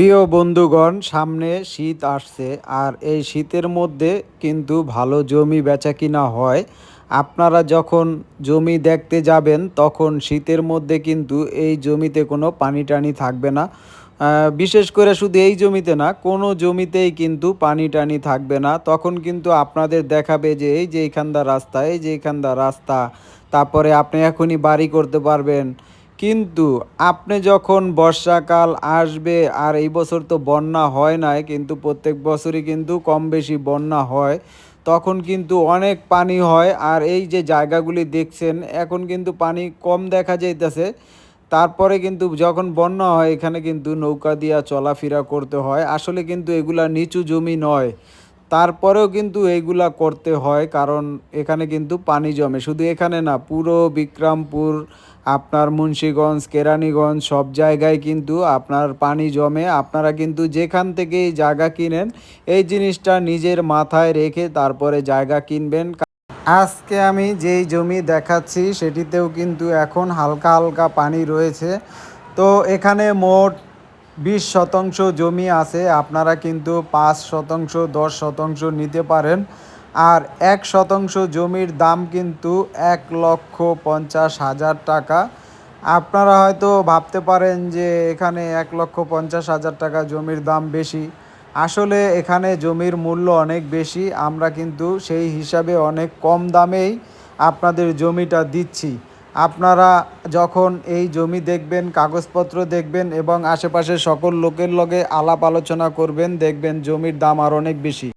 প্রিয় বন্ধুগণ, সামনে শীত আসছে আর এই শীতের মধ্যে কিন্তু ভালো জমি বেচা কিনা হয়। আপনারা যখন জমি দেখতে যাবেন, তখন শীতের মধ্যে কিন্তু এই জমিতে কোনো পানি টানি থাকবে না। বিশেষ করে শুধু এই জমিতে না, কোনো জমিতেই কিন্তু পানি টানি থাকবে না। তখন কিন্তু আপনাদের দেখাবে যে এই যে এইখানদার রাস্তা, এই যে এইখানদার রাস্তা, তারপরে আপনি এখনই বাড়ি করতে পারবেন। কিন্তু আপনি যখন বর্ষাকাল আসবে, আর এই বছর তো বন্যা হয় নাই, কিন্তু প্রত্যেক বছরই কিন্তু কম বেশি বন্যা হয়, তখন কিন্তু অনেক পানি হয়। আর এই যে জায়গাগুলি দেখছেন, এখন কিন্তু পানি কম দেখা যাইতেছে। তারপরে কিন্তু যখন বন্যা হয়, এখানে কিন্তু নৌকা দিয়া চলাফেরা করতে হয়। আসলে কিন্তু এগুলা নিচু জমি নয়। তারপরেও কিন্তু এইগুলা করতে হয়, কারণ এখানে কিন্তু পানি জমে। শুধু এখানে না, পুরো বিক্রমপুর, আপনার মুন্সীগঞ্জ, কেরানীগঞ্জ, সব জায়গায় কিন্তু আপনার পানি জমে। আপনারা কিন্তু যেখান থেকে জায়গা কিনেন, এই জিনিসটা নিজের মাথায় রেখে তারপরে জায়গা কিনবেন। আজকে আমি যেই জমি দেখাচ্ছি, সেটিতেও কিন্তু এখন হালকা হালকা পানি রয়েছে। তো এখানে মোট বিশ শতাংশ জমি আছে, আপনারা কিন্তু পাঁচ শতাংশ, দশ শতাংশ নিতে পারেন। আর এক শতাংশ জমির দাম কিন্তু এক লক্ষ পঞ্চাশ হাজার টাকা। আপনারা হয়তো ভাবতে পারেন যে এখানে এক লক্ষ পঞ্চাশ হাজার টাকা জমির দাম বেশি। আসলে এখানে জমির মূল্য অনেক বেশি, আমরা কিন্তু সেই হিসাবে অনেক কম দামেই আপনাদের জমিটা দিচ্ছি। আপনারা যখন এই জমি দেখবেন, কাগজপত্র দেখবেন এবং আশেপাশের সকল লোকের লগে আলাপ আলোচনা করবেন, দেখবেন জমির দাম আর অনেক বেশি।